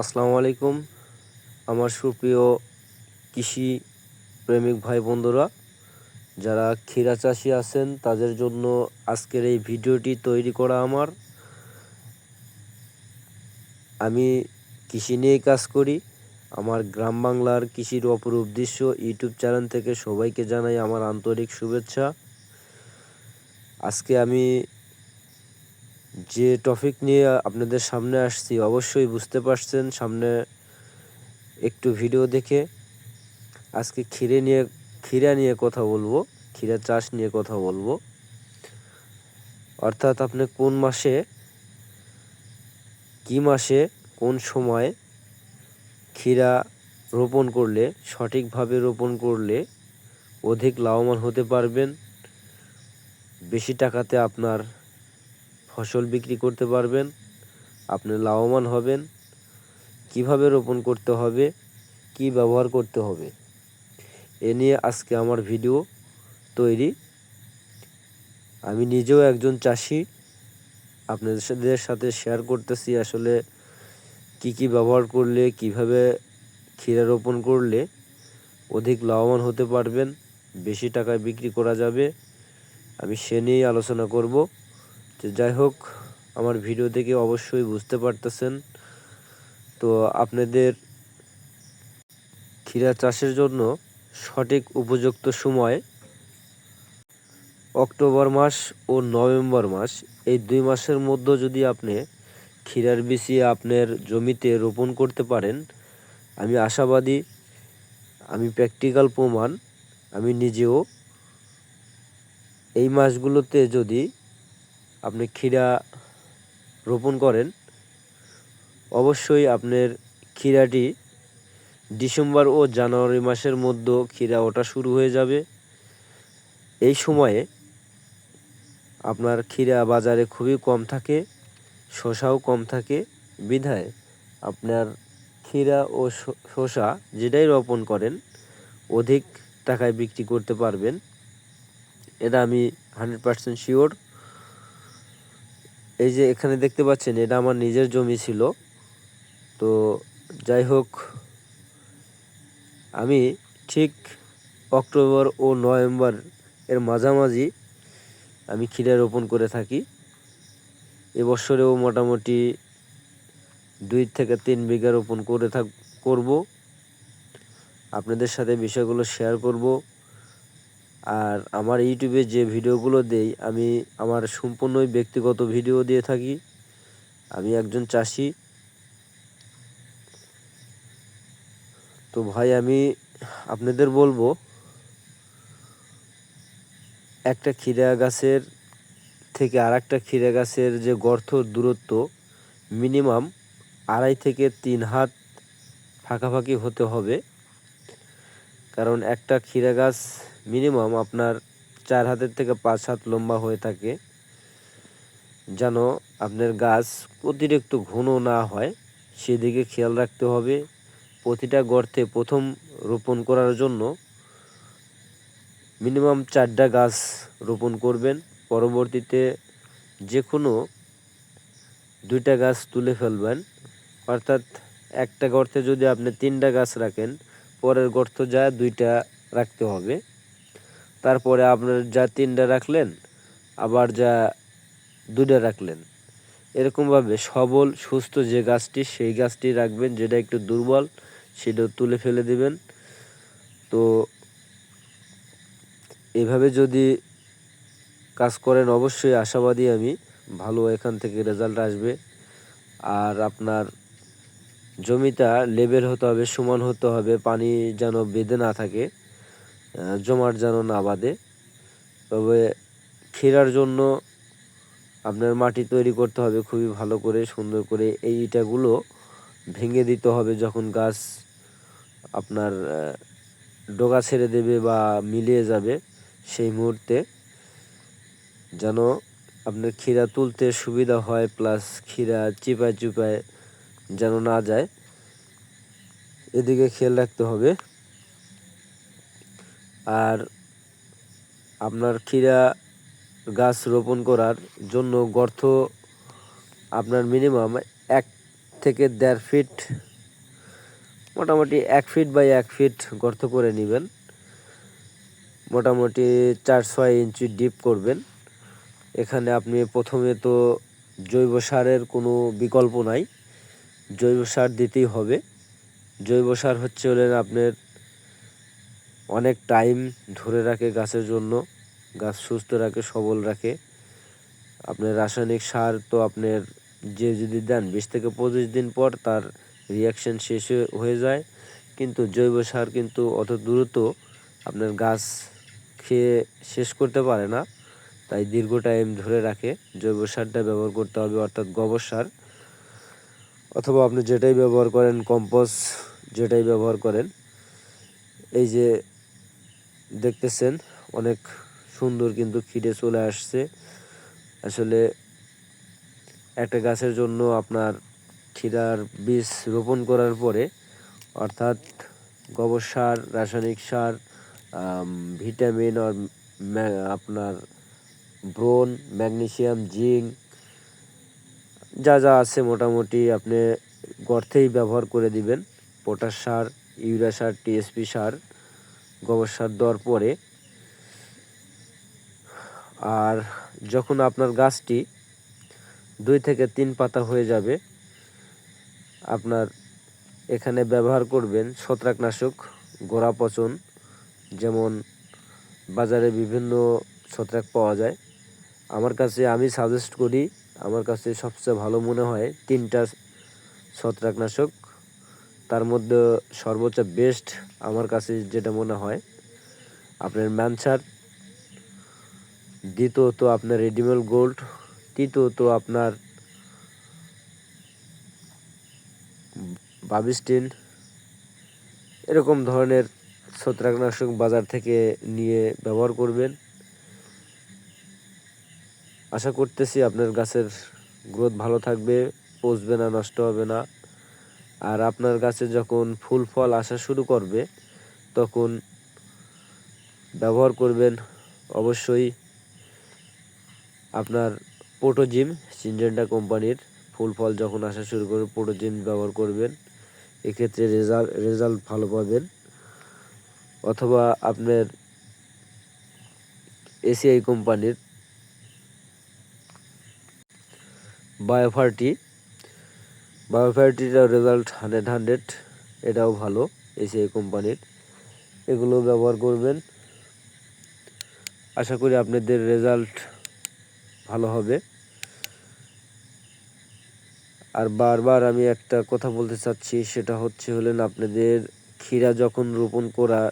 আসসালামু আলাইকুম। আমার সুপ্রিয় কৃষি প্রেমিক ভাই বন্ধুরা, যারা ক্ষীরা চাষি আছেন, তাদের জন্য আজকের এই ভিডিওটি তৈরি করা আমার। আমি কৃষি নিয়ে কাজ করি। আমার গ্রাম বাংলার কৃষির অপরূপ দৃশ্য ইউটিউব চ্যানেল থেকে সবাইকে জানাই আমার আন্তরিক শুভেচ্ছা। আজকে আমি যে টপিক নিয়ে আপনাদের সামনে আসছি, অবশ্যই বুঝতে পারছেন। সামনে একটু ভিডিও দেখে আজকে ক্ষীরে নিয়ে, ক্ষীরা নিয়ে কথা বলব, ক্ষীরা চাষ নিয়ে কথা বলব। অর্থাৎ আপনি কোন মাসে, কি মাসে, কোন সময় ক্ষীরা রোপণ করলে, সঠিকভাবে রোপণ করলে অধিক লাভবান হতে পারবেন? বেশি টাকাতে আপনার ফসল বিক্রি করতে পারবেন, আপনি লাভবান হবেন, কীভাবে রোপণ করতে হবে, কি ব্যবহার করতে হবে, এ নিয়ে আজকে আমার ভিডিও তৈরি। আমি নিজেও একজন চাষি, আপনাদের সাথে শেয়ার করতেছি আসলে কি কি ব্যবহার করলে, কীভাবে ক্ষীরা রোপণ করলে অধিক লাভবান হতে পারবেন, বেশি টাকায় বিক্রি করা যাবে, আমি সে নিয়েই আলোচনা করব। তো যাই হোক, আমার ভিডিও দেখে অবশ্যই বুঝতে পারতেছেন। তো আপনাদের ক্ষীরা চাষের জন্য সঠিক উপযুক্ত সময় অক্টোবর মাস ও নভেম্বর মাস। এই দুই মাসের মধ্যে যদি আপনি ক্ষীরার বিচি আপনার জমিতে রোপণ করতে পারেন, আমি আশাবাদী, আমি প্র্যাকটিক্যাল প্রমাণ, আমি নিজেও এই মাসগুলোতে যদি আপনি ক্ষীরা রোপণ করেন, অবশ্যই আপনার ক্ষীরাটি ডিসেম্বর ও জানুয়ারি মাসের মধ্যে ক্ষীরা ওটা শুরু হয়ে যাবে। এই সময়ে আপনার ক্ষীরা বাজারে খুবই কম থাকে শশাও কম থাকে। বিধায় আপনার ক্ষীরা ও শসা যেটাই রোপণ করেন, অধিক টাকায় বিক্রি করতে পারবেন। এটা আমি হান্ড্রেড পারসেন্ট শিওর এই যে এখানে দেখতে পাচ্ছেন, এটা আমার নিজের জমি ছিল। তো যাই হোক, আমি ঠিক অক্টোবর ও নভেম্বর এর মাঝামাঝি আমি ক্ষীরা রোপণ করে থাকি। এবছরেও মোটামুটি দুই থেকে তিন বিঘা রোপণ করে থাক, করব। আপনাদের সাথে বিষয়গুলো শেয়ার করব। আর আমার ইউটিউবে যে ভিডিওগুলো দেই, আমি আমার সম্পূর্ণই ব্যক্তিগত ভিডিও দিয়ে থাকি। আমি একজন চাষি। তো ভাই, আমি আপনাদের বলব, একটা ক্ষীরা গাছের থেকে আর একটা ক্ষীরা গাছের যে গর্ত দূরত্ব, মিনিমাম আড়াই থেকে তিন হাত ফাঁকাফাঁকি হতে হবে। কারণ একটা ক্ষীরা গাছ মিনিমাম আপনার চার হাতের থেকে পাঁচ হাত লম্বা হয়ে থাকে। যেন আপনার গাছ অতিরিক্ত ঘন না হয়, সেদিকে খেয়াল রাখতে হবে। প্রতিটা গর্তে প্রথম রোপণ করার জন্য মিনিমাম চারটা গাছ রোপণ করবেন। পরবর্তীতে যে কোনো দুইটা গাছ তুলে ফেলবেন। অর্থাৎ একটা গর্তে যদি আপনি তিনটা গাছ রাখেন, পরের গর্ত যা দুইটা রাখতে হবে। তারপরে আপনার যা তিনটা রাখলেন, আবার যা দুটা রাখলেন। এরকমভাবে সবল, সুস্থ যে গাছটি, সেই গাছটি রাখবেন, যেটা একটু দুর্বল, সেটা তুলে ফেলে দিবেন। তো এভাবে যদি কাজ করেন, অবশ্যই আশাবাদী আমি, ভালো এখান থেকে রেজাল্ট আসবে। আর আপনার জমিটা লেবেল হতে হবে, সমান হতে হবে, পানি যেন বেঁধে না থাকে। জমাট যেন না বাঁধে। তবে ক্ষীরার জন্য আপনার মাটি তৈরি করতে হবে খুবই ভালো করে, সুন্দর করে। এই ইটাগুলো ভেঙে দিতে হবে যখন গাছ আপনার ডোগা ছেড়ে দেবে বা মিলিয়ে যাবে সেই মুহূর্তে যেন আপনার ক্ষীরা তুলতে সুবিধা হয়, প্লাস ক্ষীরা চিপায় চিপায় যেন না যায়। এদিকে খেয়াল রাখতে হবে। আর আপনার ক্ষীরা গাছ রোপণ করার জন্য গর্ত আপনার মিনিমাম এক থেকে দেড় ফিট মোটামুটি এক ফিট বাই এক ফিট গর্ত করে নেবেন। মোটামুটি চার ছয় ইঞ্চি ডিপ করবেন। এখানে আপনি প্রথমে তো জৈব সারের কোনো বিকল্প নাই। জৈব সার দিতেই হবে। জৈব সার হচ্ছে হলেন আপনার অনেক টাইম ধরে রাখে গাছের জন্য। গাছ সুস্থ রাখে, সবল রাখে। আপনার রাসায়নিক সার তো আপনার যে যদি দেন, বিশ থেকে পঁচিশ দিন পর তার রিয়াকশন শেষ হয়ে- যায়। কিন্তু জৈব সার কিন্তু অত দ্রুত আপনার গাছ খেয়ে শেষ করতে পারে না। তাই দীর্ঘ টাইম ধরে রাখে। জৈব সারটা ব্যবহার করতে হবে, অর্থাৎ গোবর সার। অথবা আপনি যেটাই ব্যবহার করেন, কম্পোস্ট যেটাই ব্যবহার করেন, এই যে দেখতেছেন, অনেক সুন্দর কিন্তু খিড়ে চলে আসছে। আসলে একটা গাছের জন্য আপনার ক্ষীরার বীজ রোপণ করার পরে, অর্থাৎ গোবর সার, রাসায়নিক সার ভিটামিন আর আপনার ব্রোন ম্যাগনেশিয়াম জিঙ্ক, যা যা আছে মোটামুটি আপনি গর্তেই ব্যবহার করে দিবেন। পটাশ সার, ইউরিয়া সার, টিএসপি সার। গোবর সার দেওয়ার পরে আর যখন আপনার গাছটি দুই থেকে তিন পাতা হয়ে যাবে, আপনার এখানে ব্যবহার করবেন ছত্রাকনাশক গোড়া পচন যেমন বাজারে বিভিন্ন ছত্রাক পাওয়া যায়। আমার কাছে আমি সাজেস্ট করি, আমার কাছে সবচেয়ে ভালো মনে হয় তিনটা ছত্রাকনাশক। তার মধ্যে সর্বোচ্চ বেস্ট আমার কাছে যেটা মনে হয়, আপনার ম্যানসার দ্বিতীয়ত আপনার রেডিমেল গোল্ড তৃতীয়ত আপনার বাবিস্টিন এরকম ধরনের ছত্রাকনাশক বাজার থেকে নিয়ে ব্যবহার করবেন। আশা করতেছি আপনার গাছের গ্রোথ ভালো থাকবে, পচবে না, নষ্ট হবে না। আর আপনার গাছে যখন ফুল ফল আসা শুরু করবে, তখন ব্যবহার করবেন অবশ্যই আপনার পোটোজিম সিনজেন্টা কোম্পানির ফুল ফল যখন আসা শুরু করবে পোটোজিম ব্যবহার করবেন। এক্ষেত্রে রেজাল্ট রেজাল্ট ভালো পাবেন। অথবা আপনার এসিআই কোম্পানির বায়োফার্টি বায়োফার্টিটার রেজাল্ট হান্ড্রেড হান্ড্রেড এটাও ভালো, এসিআই কোম্পানির। এগুলো ব্যবহার করবেন। আশা করি আপনাদের রেজাল্ট ভালো হবে। আর বারবার আমি একটা কথা বলতে চাচ্ছি, সেটা হচ্ছে হলেন আপনাদের ক্ষীরা যখন রোপণ করার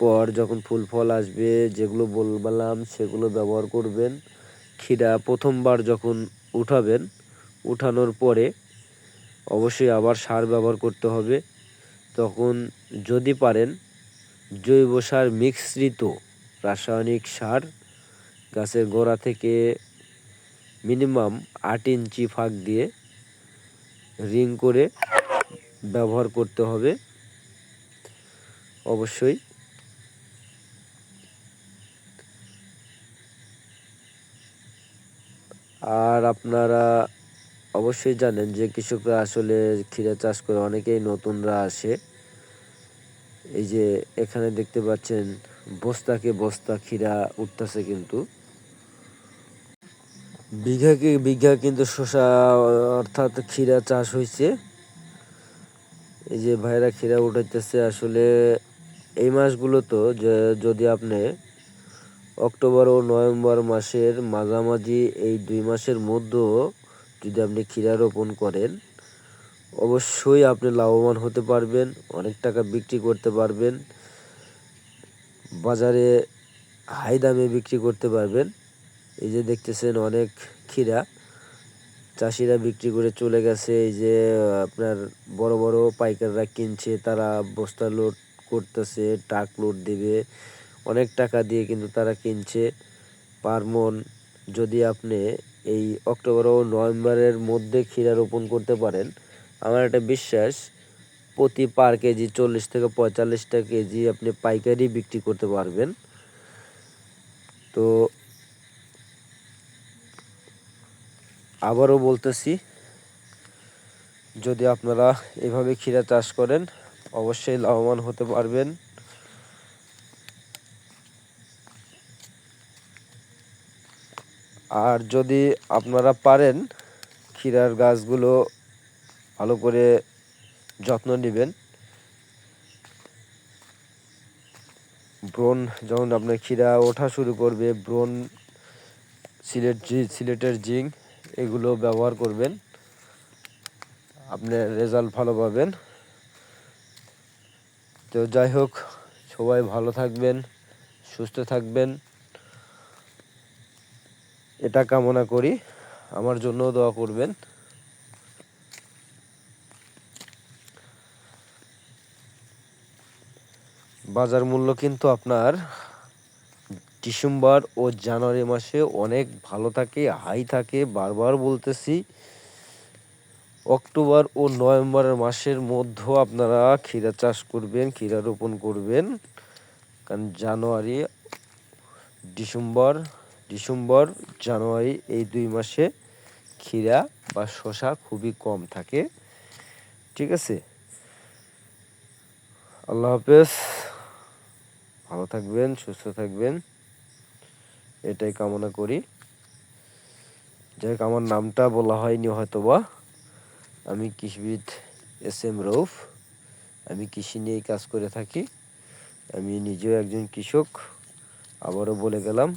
পর যখন ফুল ফল আসবে, যেগুলো বললাম সেগুলো ব্যবহার করবেন। ক্ষীরা প্রথমবার যখন উঠাবেন, উঠানোর পরে অবশ্যই আবার সার ব্যবহার করতে হবে। তখন যদি পারেন, জৈব সার মিশ্রিত রাসায়নিক সার গাছের গোড়া থেকে মিনিমাম আট ইঞ্চি ফাঁক দিয়ে রিং করে ব্যবহার করতে হবে। অবশ্যই আর আপনারা অবশ্যই জানেন যে কৃষকরা আসলে ক্ষীরা চাষ করে অনেকেই নতুনরা আসে। এই যে এখানে দেখতে পাচ্ছেন, বস্তাকে বস্তা ক্ষীরা উঠতেছে কিন্তু। বিঘাকে বিঘা কিন্তু শসা, অর্থাৎ ক্ষীরা চাষ হয়েছে এই যে ভাইরা ক্ষীরা উঠাইতেছে আসলে এই মাসগুলো তো যদি আপনি অক্টোবর ও নভেম্বর মাসের মাঝামাঝি এই দুই মাসের মধ্যেও যদি আপনি ক্ষীরা রোপণ করেন, অবশ্যই আপনি লাভবান হতে পারবেন, অনেক টাকা বিক্রি করতে পারবেন, বাজারে হাই দামে বিক্রি করতে পারবেন। এই যে দেখতেছেন অনেক ক্ষীরা, চাষিরা বিক্রি করে চলে গেছে। এই যে আপনার বড় বড় পাইকাররা কিনছে, তারা বস্তা লোড করতেছে, ট্রাক লোড দেবে, অনেক টাকা দিয়ে কিন্তু তারা কিনছে। পার মন যদি আপনি এই অক্টোবর ও নভেম্বরের মধ্যে ক্ষীরা রোপণ করতে পারেন। আমার একটা বিশ্বাস, প্রতি পার কেজি চল্লিশ থেকে পঁয়তাল্লিশ টাকা কেজি আপনি পাইকারি বিক্রি করতে পারবেন। তো আবারও বলতেছি, যদি আপনারা এভাবে ক্ষীরা চাষ করেন, অবশ্যই লাভবান হতে পারবেন। আর যদি আপনারা পারেন, ক্ষীরার গাছগুলো ভালো করে যত্ন নেবেন। ব্রণ, যখন আপনার ক্ষীরা ওঠা শুরু করবে, ব্রণ, সিলেট জি, সিলেটের জিঙ্ক এগুলো ব্যবহার করবেন। আপনার রেজাল্ট ভালো পাবেন। তো যাই হোক, সবাই ভালো থাকবেন, সুস্থ থাকবেন। এটা কামনা করি। আমার জন্য দোয়া করবেন। বাজার মূল্য কিন্তু আপনার ডিসেম্বর ও জানুয়ারি মাসে অনেক ভালো থাকে, হাই থাকে। বারবার বলতেছি, অক্টোবর ও নভেম্বরের মাসের মধ্যেও আপনারা ক্ষীরা চাষ করবেন, ক্ষীরা রোপণ করবেন। কারণ জানুয়ারি, ডিসেম্বর ডিসেম্বর, জানুয়ারি এই দুই মাসে ক্ষীরা বা শশা খুবই কম থাকে। ঠিক আছে? আল্লাহ হাফেজ। ভালো থাকবেন, সুস্থ থাকবেন। এটাই কামনা করি। যাই হোক আমার নামটা বলা হয়নি হয়তোবা। আমি কৃষিবিদ এস এম রৌফ আমি কৃষি নিয়েই কাজ করে থাকি। আমি নিজেও একজন কৃষক। আবারও বলে গেলাম